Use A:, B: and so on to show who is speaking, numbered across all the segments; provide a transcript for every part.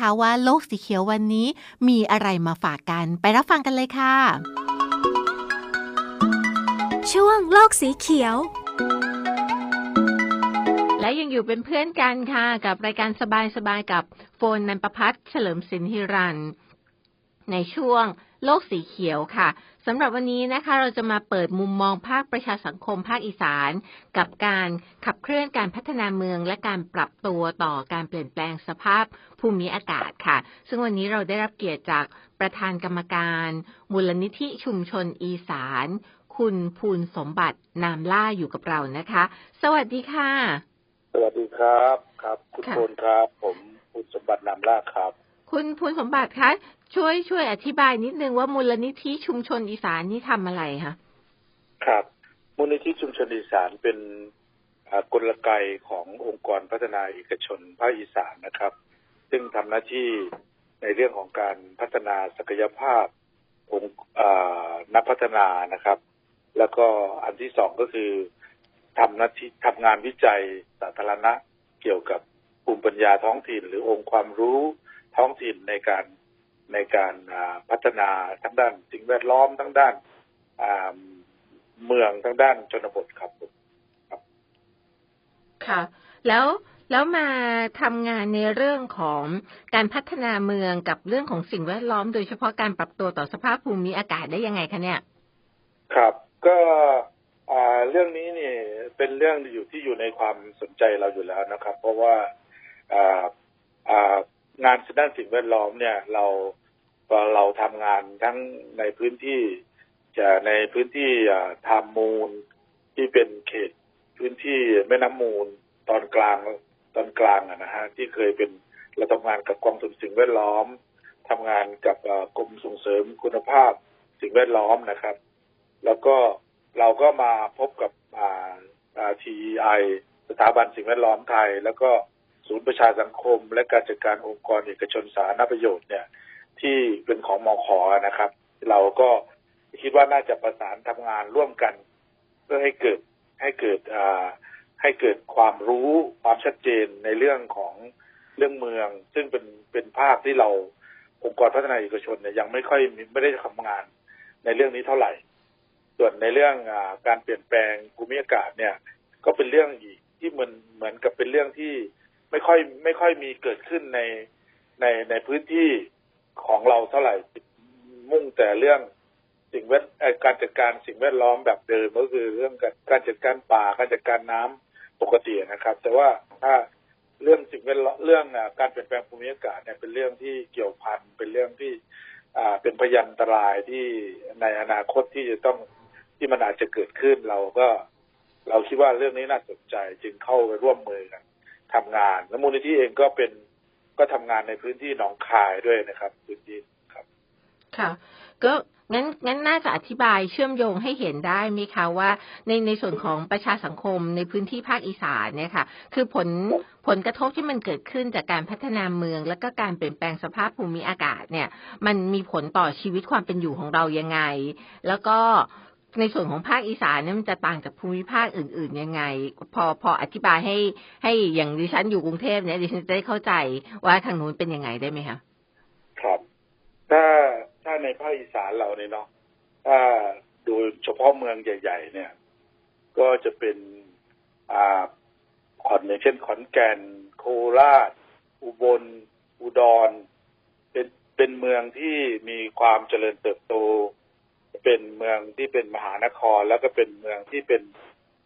A: ะว่าโลกสีเขียววันนี้มีอะไรมาฝากกัน ไปรับฟังกันเลยค่ะ
B: ช่วงโลกสีเขียว
A: และยังอยู่เป็นเพื่อนกันค่ะ กับรายการสบายๆกับโฟนนันประพัฒน์เฉลิมสินฮิรัน ในช่วง โลกสีเขียวค่ะสำหรับวันนี้นะคะเราจะมาเปิดมุมมองภาคประชาสังคมภาคอีสาน กับการขับเคลื่อนการพัฒนาเมือง และการปรับตัวต่อการเปลี่ยนแปลงสภาพภูมิอากาศค่ะ ซึ่งวันนี้เราได้รับเกียรติจากประธานกรรมการ มูลนิธิชุมชนอีสาน คุณภูลสมบัตินามล่าอยู่กับเรานะคะ สวัสดีค่ะ
C: สวัสดีครับครับ คุณ
A: ค่ะ
C: พลครับ ผมคุณสมบัตินามล่าครับ
A: คุณภูลสมบัติคะ ช่วยช่วยอธิบายนิดนึงว่ามูลนิธิชุมชนอีสานนี่ทำอะไรคะ
C: ครับ มูลนิธิชุมชนอีสานเป็นกลไกขององค์กรพัฒนาเอกชนภาคอีสานนะครับ ซึ่งทำหน้าที่ในเรื่องของการพัฒนาศักยภาพองค์นักพัฒนานะครับ แล้วก็อันที่สองก็คือทำหน้าที่ทำงานวิจัยสาธารณะเกี่ยวกับภูมิปัญญาท้องถิ่น หรือองค์ความรู้ท้องถิ่นในการ ในการอ่าพัฒนาทั้งด้านสิ่งแวดล้อมทั้งด้านอ่าเมืองทั้งด้านชนบทครับผม
A: ค่ะ แล้วแล้วมาทำงานในเรื่องของการพัฒนาเมืองกับเรื่องของสิ่งแวดล้อม โดยเฉพาะการปรับตัวต่อสภาพภูมิอากาศได้ยังไงคะเนี่ย
C: ครับ ก็อ่าเรื่องนี้เนี่ยเป็นเรื่องอยู่ที่อยู่ในความสนใจเราอยู่แล้วนะครับ เพราะว่าอ่าอ่างานด้านสิ่งแวดล้อมเนี่ย เรา เราทำงานทั้งในพื้นที่จะในพื้นที่ทามมูลที่เป็นเขตพื้นที่แม่น้ำมูลตอนกลางตอนกลางนะฮะที่เคยเป็นเราทำงานกับกองทุนสิ่งแวดล้อมทำงานกับกรมส่งเสริมคุณภาพสิ่งแวดล้อมนะครับ แล้วก็เราก็มาพบกับอ่าอ่า TEI สถาบันสิ่งแวดล้อมไทย แล้วก็ศูนย์ประชาสังคม และการจัดการองค์กรเอกชนสาธารณประโยชน์เนี่ย ที่เป็นของมอขอนะครับ เราก็คิดว่าน่าจะประสานทำงานร่วมกัน เพื่อให้เกิดให้เกิดอ่าให้เกิดความรู้ความชัดเจนในเรื่องของเรื่องเมือง ซึ่งเป็นเป็นภาคที่เราองค์กรพัฒนาเอกชนเนี่ยยังไม่ค่อยไม่ได้ทำงานในเรื่องนี้เท่าไหร่ ส่วนในเรื่องอาการเปลี่ยนแปลงภูมิอากาศเนี่ย ก็เป็นเรื่องอีกที่เหมือนเหมือนกับเป็นเรื่องที่ไม่ค่อยไม่ค่อยมีเกิดขึ้นในในในพื้นที่ ของเราเท่าไหร่มุ่งแต่เรื่องสิ่งแวดการจัดการสิ่งแวดล้อมแบบเดิมก็คือเรื่องการจัดการป่าการจัดการน้ำปกตินะครับ แต่ว่าถ้าเรื่องสิ่งแวดล้อมเรื่องการเปลี่ยนแปลงภูมิอากาศเนี่ยเป็นเรื่องที่เกี่ยวพันเป็นเรื่องที่อ่าเป็นพยันตรายที่ในอนาคตที่จะต้องที่มันอาจจะเกิดขึ้นเราก็ เราคิดว่าเรื่องนี้น่าสนใจจึงเข้าไปร่วมมือกันทำงาน และมูลนิธิเองก็เป็น ก็ทำงานในพื้นที่หนองคายด้วยนะครับ พื้นที่ครับ
A: ค่ะ ก็งั้นงั้นน่าจะอธิบายเชื่อมโยงให้เห็นได้ไหมคะว่าในในส่วนของประชาสังคมในพื้นที่ภาคอีสานเนี่ยค่ะ คือผลผลกระทบที่มันเกิดขึ้นจากการพัฒนาเมือง และก็การเปลี่ยนแปลงสภาพภูมิอากาศเนี่ย มันมีผลต่อชีวิตความเป็นอยู่ของเรายังไง แล้วก็ ในส่วนของภาคอีสานเนี่ยมันจะต่างจากภูมิภาคอื่น ๆ ยังไง พอพออธิบายให้ให้อย่างดิฉันอยู่กรุงเทพเนี่ยดิฉันจะได้เข้าใจว่าทางนู้นเป็นยังไงได้ไหมคะ
C: ครับ ถ้าถ้าในภาคอีสานเราเนี่ยเนาะถ้าดูเฉพาะเมืองใหญ่ ๆ เนี่ย ก็จะเป็นอ่าขอนอย่างเช่นขอนแก่น โคราช อุบล อุดร เป็นเป็นเมืองที่มีความเจริญเติบโต เป็นเมืองที่เป็นมหานคร แล้วก็เป็นเมืองที่เป็น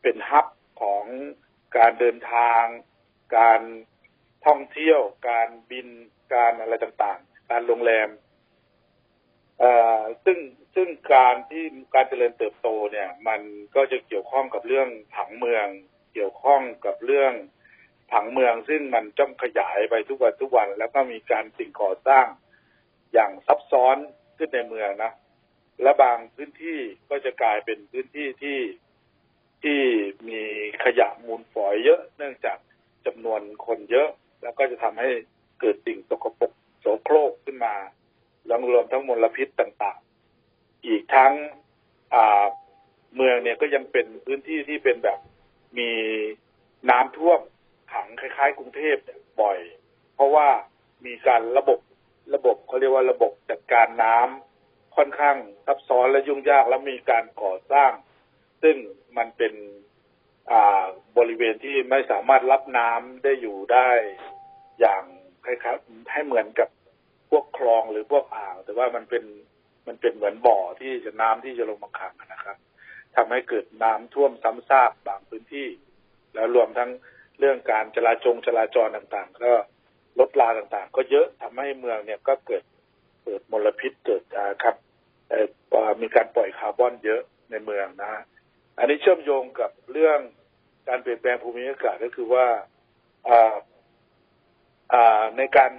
C: เป็นฮับของการเดินทาง การท่องเที่ยว การบินการอะไรต่างๆ การโรงแรมเอ่อซึ่งซึ่งการที่การเจริญเติบโตเนี่ย มันก็จะเกี่ยวข้องกับเรื่องผังเมือง เกี่ยวข้องกับเรื่องผังเมืองซึ่งมันจ้องขยายไปทุกวันทุกวัน แล้วก็มีการสิ่งก่อสร้างอย่างซับซ้อนขึ้นในเมืองนะ และบางพื้นที่ก็จะกลายเป็นพื้นที่ที่ที่มีขยะมูลฝอยเยอะ เนื่องจากจำนวนคนเยอะ แล้วก็จะทำให้เกิดสิ่งสกปรกโสโครกขึ้นมาแล้วรวมทั้งมลพิษต่างๆ อีกทั้งเมืองเนี่ยก็ยังเป็นพื้นที่ที่เป็นแบบมีน้ำท่วมขังคล้ายๆ กรุงเทพเนี่ยบ่อย เพราะว่ามีการระบบระบบเขาเรียกว่าระบบจัดการน้ำ ค่อนข้างซับซ้อนและยุ่งยากแล้วมีการก่อสร้าง ซึ่งมันเป็นอ่าบริเวณที่ไม่สามารถรับน้ำได้อยู่ได้อย่างคล้ายๆให้เหมือนกับพวกคลองหรือพวกอ่าง แต่ว่ามันเป็นมันเป็นเหมือนบ่อที่จะน้ำที่จะลงมาขังนะครับทำให้เกิดน้ำท่วมซ้ำซากบางพื้นที่ แล้วรวมทั้งเรื่องการจราจงจราจรต่างๆ ก็รถลาต่างๆ ก็เยอะทำให้เมืองเนี่ยก็เกิดเกิดมลพิษเกิดอ่าครับ มีการปล่อยคาร์บอนเยอะในเมืองนะฮะอันนี้เชื่อมโยงกับเรื่องการเปลี่ยนแปลงภูมิอากาศก็คือว่าในการ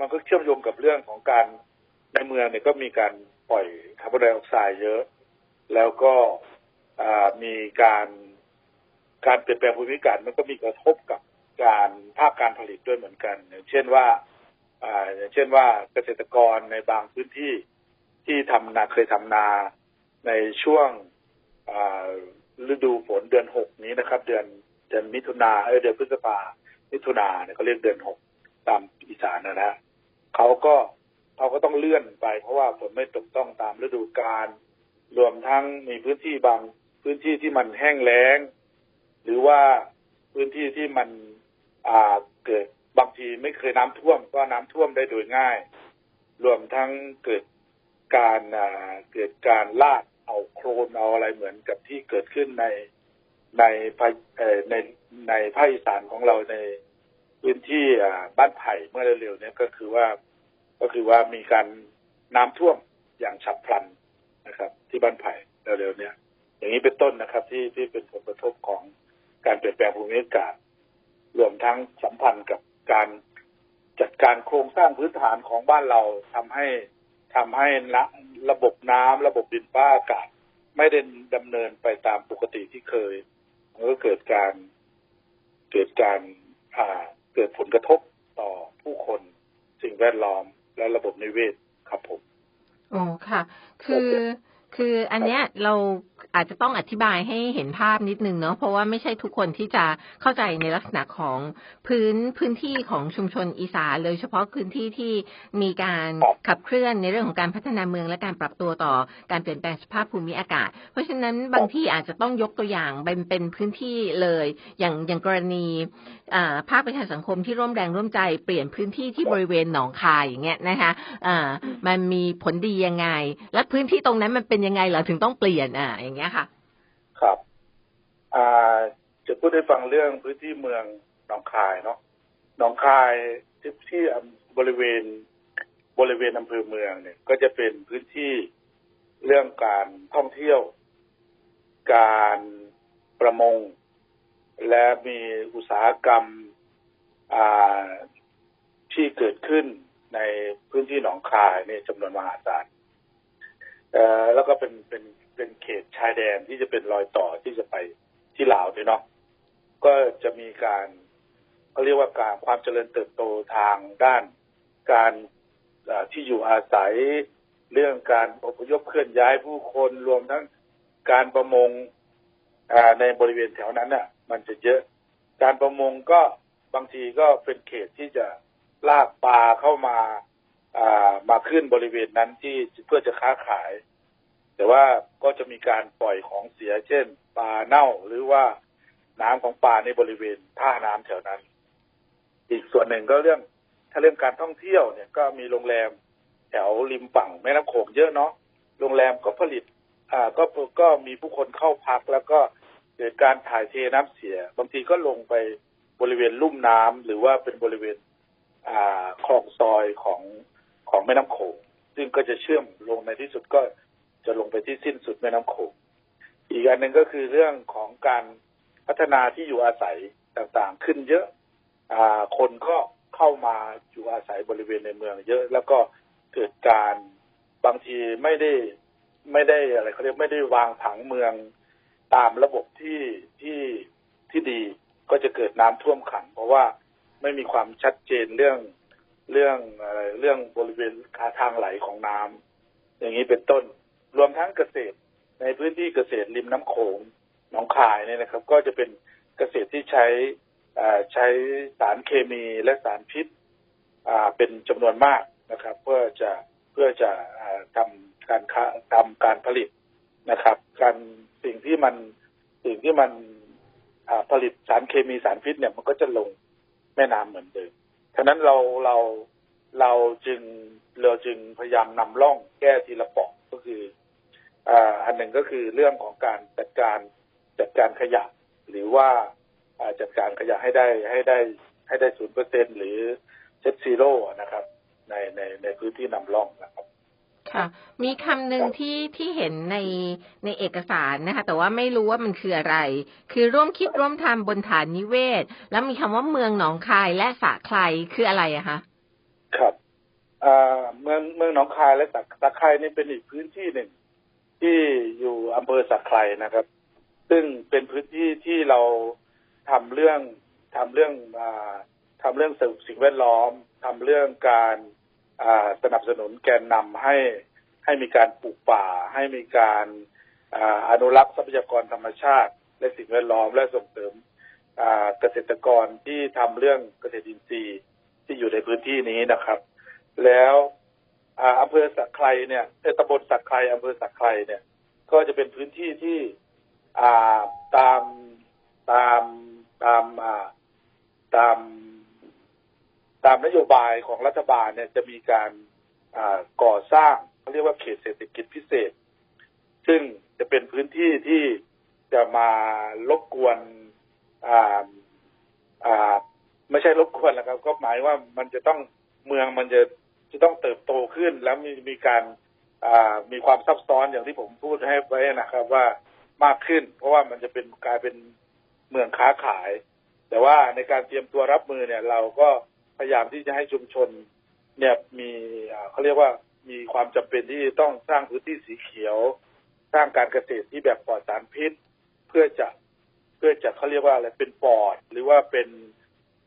C: มันก็เชื่อมโยงกับเรื่องของการในเมืองเนี่ยก็มีการปล่อยคาร์บอนไดออกไซด์เยอะ แล้วก็มีการการเปลี่ยนแปลงภูมิอากาศมันก็มีกระทบกับการภาคการผลิตด้วยเหมือนกัน อย่างเช่นว่าอ่าอย่างเช่นว่าเกษตรกรในบางพื้นที่ ที่ทำนาเคยทำนาในช่วงฤดูฝนเดือนหกนี้นะครับ เดือนเดือนมิถุนาเออเดือนพฤษภามิถุนาเนี่ยเขาเรียกเดือนหกตามอีสานนะนะเขาก็เขาก็ต้องเลื่อนไป เพราะว่าฝนไม่ตกต้องตามฤดูกาลรวมทั้งมีพื้นที่บางพื้นที่ที่มันแห้งแล้ง หรือว่าพื้นที่ที่มันอ่าเกิดบางทีไม่เคยน้ำท่วมก็น้ำท่วมได้โดยง่าย รวมทั้งเกิด การเกิดการลาดเอาโครนเอาอะไรเหมือนกับที่เกิดขึ้นในในในในภาคอีสานของเราในพื้นที่บ้านไผ่เมื่อเร็วๆนี้ก็คือว่าก็คือว่ามีการน้ำท่วมอย่างฉับพลันนะครับ ที่บ้านไผ่เร็วๆนี้อย่างนี้เป็นต้นนะครับ ที่ที่เป็นผลกระทบของการเปลี่ยนแปลงภูมิอากาศรวมทั้งสัมพันธ์กับการจัดการโครงสร้างพื้นฐานของบ้านเราทำให้ ทำให้นะระบบน้ำระบบดินฟ้าอากาศ ไม่ได้ดำเนินไปตามปกติที่เคยมันก็เกิดการเกิดการอ่าเกิดผลกระทบต่อผู้คนสิ่งแวดล้อมและระบบนิเวศครับผม
A: โอ้ค่ะ คือคืออันเนี้ยเรา อาจจะต้องอธิบายให้เห็นภาพนิดนึงเนาะเพราะว่าไม่ใช่ทุกคนที่จะเข้าใจในลักษณะของพื้นพื้นที่ของชุมชนอีสานเลยเฉพาะพื้นที่ที่มีการขับเคลื่อนในเรื่องของการพัฒนาเมืองและการปรับตัวต่อการเปลี่ยนแปลงสภาพภูมิอากาศ เพราะฉะนั้นบางที่อาจจะต้องยกตัวอย่างเป็นเป็นพื้นที่เลย อย่างอย่างกรณีภาคประชาสังคมที่ร่วมแรงร่วมใจเปลี่ยนพื้นที่ที่บริเวณหนองคายอย่างเงี้ยนะคะอ่ามันมีผลดียังไง และพื้นที่ตรงนั้นมันเป็นยังไงเหรอถึงต้องเปลี่ยนอ่าอย่างเงี้ยค่ะ
C: ครับอ่าจะพูดให้ฟังเรื่องพื้นที่เมืองหนองคายเนาะหนองคายที่ที่บริเวณบริเวณอำเภอเมืองเนี่ย ก็จะเป็นพื้นที่เรื่องการท่องเที่ยว การประมง และมีอุตสาหกรรมที่เกิดขึ้นในพื้นที่หนองคายเนี่ยจำนวนมหาศาลแล้วก็เป็นเป็น เป็นเขตชายแดนที่จะเป็นรอยต่อที่จะไปที่ลาวด้วยเนาะก็จะมีการเขาเรียกว่าการความเจริญเติบโตทางด้านการที่อยู่อาศัยเรื่องการอพยพเคลื่อนย้ายผู้คนรวมทั้งการประมงในบริเวณแถวนั้นน่ะ มันจะเยอะ การประมงก็บางทีก็เป็นเขตที่จะลากปลาเข้ามาามาขึ้นบริเวณนั้นที่เพื่อจะค้าขาย แต่ว่าก็จะมีการปล่อยของเสีย เช่นปลาเน่าหรือว่าน้ำของป่าในบริเวณท่าน้ำแถวนั้น อีกส่วนหนึ่งก็เรื่องถ้าเรื่องการท่องเที่ยวเนี่ยก็มีโรงแรมแถวริมฝั่งแม่น้ำโขงเยอะเนาะโรงแรมก็ผลิต อ่าก็ก็มีผู้คนเข้าพักแล้วก็เกิดการถ่ายเทน้ำเสีย บางทีก็ลงไปบริเวณลุ่มน้ำหรือว่าเป็นบริเวณ อ่าคลองซอยของของแม่น้ำโขงซึ่งก็จะเชื่อมลงในที่สุดก็ จะลงไปที่สิ้นสุดแม่น้ำโขงอีกอันหนึ่งก็คือเรื่องของการพัฒนาที่อยู่อาศัยต่างๆ ขึ้นเยอะอ่าคนก็เข้ามาอยู่อาศัยบริเวณในเมือง เยอะ แล้วก็เกิดการบางทีไม่ได้ไม่ได้อะไรเขาเรียกไม่ได้วางผังเมืองตามระบบที่ที่ที่ดีก็จะเกิดน้ำท่วมขัง เพราะว่าไม่มีความชัดเจนเรื่องเรื่องอะไรเรื่องบริเวณคาทางไหลของน้ำอย่างนี้เป็นต้น รวมทั้งเกษตร ในพื้นที่เกษตรริมน้ำโขงหนองคายเนี่ยนะครับ ก็จะเป็นเกษตรที่ใช้ใช้สารเคมีและสารพิษเป็นจำนวนมากนะครับ เพื่อจะเพื่อจะอ่าทำการค้าทำการผลิตนะครับ การสิ่งที่มันสิ่งที่มันผลิตสารเคมีสารพิษเนี่ยมันก็จะลงแม่น้ำเหมือนเดิมฉะนั้นเราเราเราจึงเราจึงพยายามนำร่องแก้ทีละปาะก็คือ อ่าอันหนึ่งก็คือเรื่องของการจัดการจัดการขยะ หรือว่าอ่าจัดการขยะให้ได้ให้ได้ให้ได้ศูนย์เปอร์เซ็นหรือเซตซีโร่นะครับ ในในในพื้นที่นำร่องนะครับ
A: ค่ะมีคำหนึ่ง
C: ครับ
A: ที่ที่เห็นในในเอกสารนะคะ แต่ว่าไม่รู้ว่ามันคืออะไร คือร่วมคิดร่วมทำบนฐานนิเวศ แล้วมีคำว่าเมืองหนองคายและสระไคลคืออะไรอะคะ
C: ครับอ่าเมืองเมืองหนองคายและสักตะไคร่นี่เป็นอีกพื้นที่หนึ่ง ที่อยู่อำเภอสักไครนะครับ ซึ่งเป็นพื้นที่ที่เราทำเรื่องทำเรื่องอทำเรื่องสิ่งแวดล้อมทำเรื่องการสนับสนุนแกนนำให้ให้มีการปลูกป่า ให้มีการอาอนุรักษ์ทรัพยากรธรรมชาติ และสิ่งแวดล้อมและส่งเสริมเกษตรกรที่ทำเรื่องเกษตรอินทรีย์ที่อยู่ในพื้นที่นี้นะครับ แล้ว อำเภอสักไครเนี่ยเอ่อตำบลสักไครอำเภอสักไครเนี่ย ก็จะเป็นพื้นที่ที่อ่าตามตามตามอ่าตามตามนโยบายของรัฐบาลเนี่ยจะมีการอ่าก่อสร้างเขาเรียกว่าเขตเศรษฐกิจพิเศษ ซึ่งจะเป็นพื้นที่ที่จะมารบกวนอ่าอ่าไม่ใช่รบกวนนะครับ ก็หมายว่ามันจะต้องเมืองมันจะ จะต้องเติบโตขึ้น แล้วมีมีการมีความซับซ้อนอย่างที่ผมพูดให้ไว้นะครับว่ามากขึ้น เพราะว่ามันจะเป็นกลายเป็นเมืองค้าขาย แต่ว่าในการเตรียมตัวรับมือเนี่ย เราก็พยายามที่จะให้ชุมชน เนี่ยมีเขาเรียกว่ามีความจำเป็นที่ต้องสร้างพื้นที่สีเขียว สร้างการเกษตรที่แบบปลอดสารพิษ เพื่อจะเพื่อจะเขาเรียกว่าอะไรเป็นปอด หรือว่าเป็น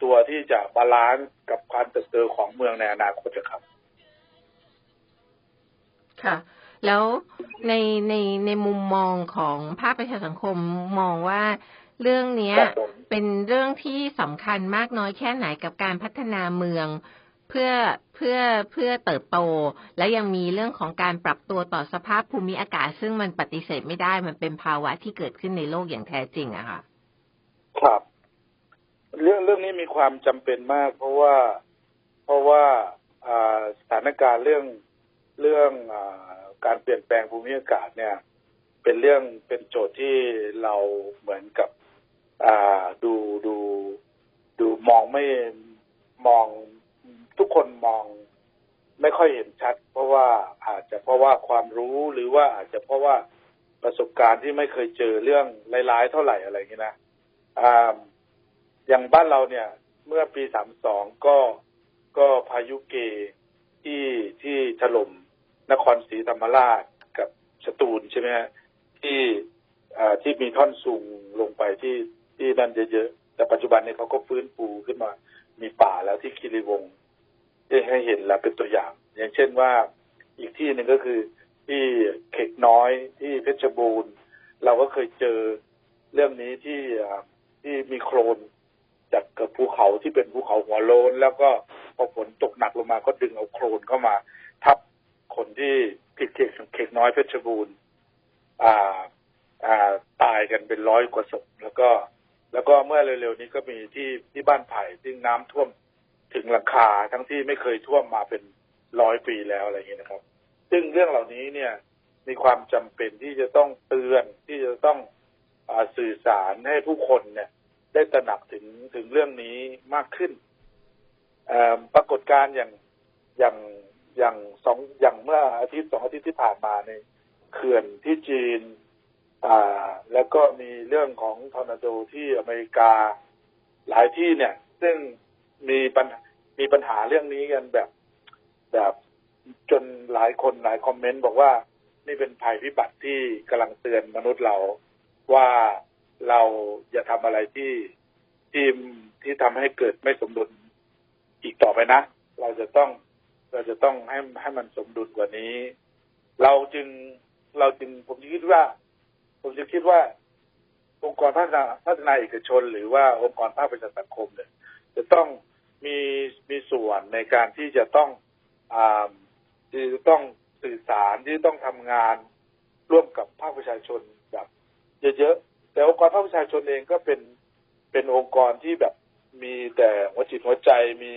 C: ตัวที่จะบาลานซ์กับความเติบโตของเมืองในอนาคตครับ
A: ค่ะ แล้วในในในมุมมองของภาคประชาสังคมมองว่าเรื่องเนี้ย
C: ครับผม
A: เป็นเรื่องที่สำคัญมากน้อยแค่ไหนกับการพัฒนาเมืองเพื่อเพื่อเพื่อเติบโต และยังมีเรื่องของการปรับตัวต่อสภาพภูมิอากาศ ซึ่งมันปฏิเสธไม่ได้มันเป็นภาวะที่เกิดขึ้นในโลกอย่างแท้จริงอะค่ะ
C: ครับ เรื่องเรื่องนี้มีความจำเป็นมาก เพราะว่าเพราะว่าอ่าสถานการณ์เรื่อง เรื่องอการเปลี่ยนแปลงภูมิอากาศเนี่ย เป็นเรื่องเป็นโจทย์ที่เราเหมือนกับดูดูดูมองไม่มองทุกคนมองไม่ค่อยเห็นชัด เพราะว่าอาจจะเพราะว่าความรู้หรือว่าอาจจะเพราะว่าประสบการณ์ที่ไม่เคยเจอเรื่องร้ายๆเท่าไหร่อะไรอย่างนี้นะอ่าอย่างบ้านเราเนี่ย เมื่อปีสามสองก็ก็พายุเกที่ที่ถล่ม นครศรีธรรมราชกับสตูลใช่ไหมฮะที่อ่าที่มีท่อนสูงลงไปที่ที่นั่นเยอะๆแต่ปัจจุบันนี้เขาก็ฟื้นฟูขึ้นมา มีป่าแล้วที่คีรีวงศ์ได้ให้เห็นแล้วเป็นตัวอย่าง อย่างเช่นว่าอีกที่หนึ่งก็คือที่เขกน้อยที่เพชรบูรณ์ เราก็เคยเจอเรื่องนี้ที่อ่าที่มีโคลนจากกับภูเขาที่เป็นภูเขาหัวโลน แล้วก็พอฝนตกหนักลงมาก็ดึงเอาโคลนเข้ามา ทับ คนที่ที่เขกเขกน้อยเพชรบูรณ์อ่าอ่าตายกันเป็นร้อยกว่าศพแล้วก็แล้วก็เมื่อเร็วๆนี้ก็มีที่ที่บ้านไผ่ซึ่งน้ำท่วมถึงหลังคาทั้งที่ไม่เคยท่วมมาเป็นร้อยปีแล้วอะไรอย่างนี้นะครับ ซึ่งเรื่องเหล่านี้เนี่ยมีความจำเป็นที่จะต้องเตือนที่จะต้องอสื่อสารให้ผู้คนเนี่ย ได้ตระหนักถึงถึงเรื่องนี้มากขึ้นปรากฏการณ์อย่างอย่าง อย่างสองอย่างเมื่ออาทิตย์สองอาทิตย์ที่ผ่านมาในเขื่อนที่จีน อ่า แล้วก็มีเรื่องของทอร์นาโดที่อเมริกา หลายที่เนี่ย ซึ่งมีปัญมีปัญหาเรื่องนี้กันแบบ แบบจนหลายคนหลายคอมเมนต์บอกว่านี่เป็นภัยพิบัติที่กำลังเตือนมนุษย์เราว่าเราอย่าทำอะไรที่ที่ที่ทำให้เกิดไม่สมดุลอีกต่อไปนะ เราจะต้อง เราจะต้องให้ให้มันสมดุลกว่านี้ เราจึงเราจึงผมจึงคิดว่า ผมจะคิดว่า องค์กรพัฒนาพัฒนาเอกชน หรือว่าองค์กรภาคประชาสังคมเนี่ย จะต้องมีมีส่วนในการที่จะต้องอ่าที่จะต้องสื่อสารที่ต้องทำงานร่วมกับภาคประชาชนแบบเยอะๆแต่องค์กรภาคประชาชนเองก็เป็นเป็นองค์กรที่แบบมีแต่หัวจิตหัวใจมี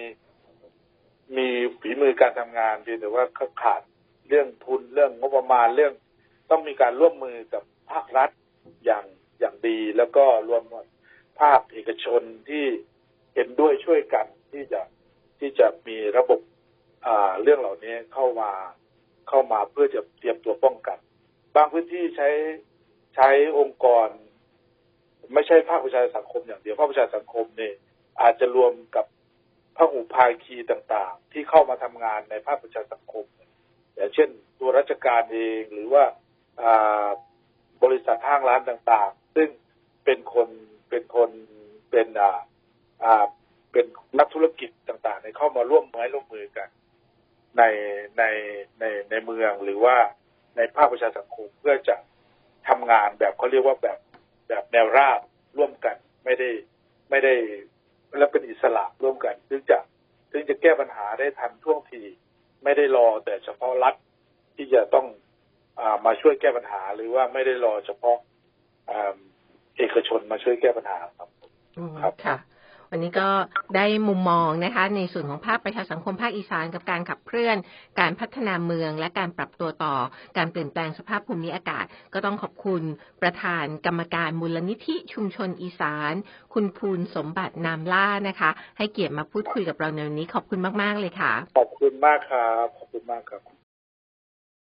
C: มีฝีมือการทำงานเพียงแต่ว่าเขาขาดเรื่องทุนเรื่องงบประมาณเรื่อง ต้องมีการร่วมมือกับภาครัฐอย่างอย่างดี แล้วก็รวมภาคเอกชนที่เห็นด้วยช่วยกันที่จะที่จะมีระบบอ่าเรื่องเหล่านี้เข้ามาเข้ามาเพื่อจะเตรียมตัวป้องกัน บางพื้นที่ใช้ใช้องค์กร ไม่ใช่ภาคประชาสังคมอย่างเดียวภาคประชาสังคมเนี่ยอาจจะรวมกับ ภาคอุภาคีต่างๆ ที่เข้ามาทำงานในภาคประชาสังคมอย่างเช่น ตัวราชการเองหรือว่าบริษัทห้างร้านต่างๆ ซึ่งเป็นคนเป็นคนเป็นอ่าอ่าเป็นนักธุรกิจต่างๆในเข้ามาร่วมมือร่วมมือกัน ในในในในเมืองหรือว่าในภาคประชาสังคมเพื่อจะทำงานแบบเขาเรียกว่าแบบแบบแนวราบร่วมกันไม่ได้ไม่ได้ และเป็นอิสระร่วมกันซึ่งจะซึ่งจะแก้ปัญหาได้ทันท่วงที ไม่ได้รอแต่เฉพาะรัฐที่จะต้องอามาช่วยแก้ปัญหา หรือว่าไม่ได้รอเฉพาะอ่าเอกชนมาช่วยแก้ปัญหาครับ
A: อืม
C: ครับ
A: ค่ะ วันนี้ก็ได้มุมมองนะคะ ในส่วนของภาคประชาสังคมภาคอีสานกับการขับเคลื่อน การพัฒนาเมืองและการปรับตัวต่อ การเปลี่ยนแปลงสภาพภูมิอากาศ ก็ต้องขอบคุณประธานกรรมการมูลนิธิชุมชนอีสาน คุณภูลสมบัตินามล่านะคะ ให้เกียรติมาพูดคุยกับเราในวันนี้ขอบคุณมาก ๆ เลยค่ะ
C: ขอบคุณมากครับขอบคุณมากครับ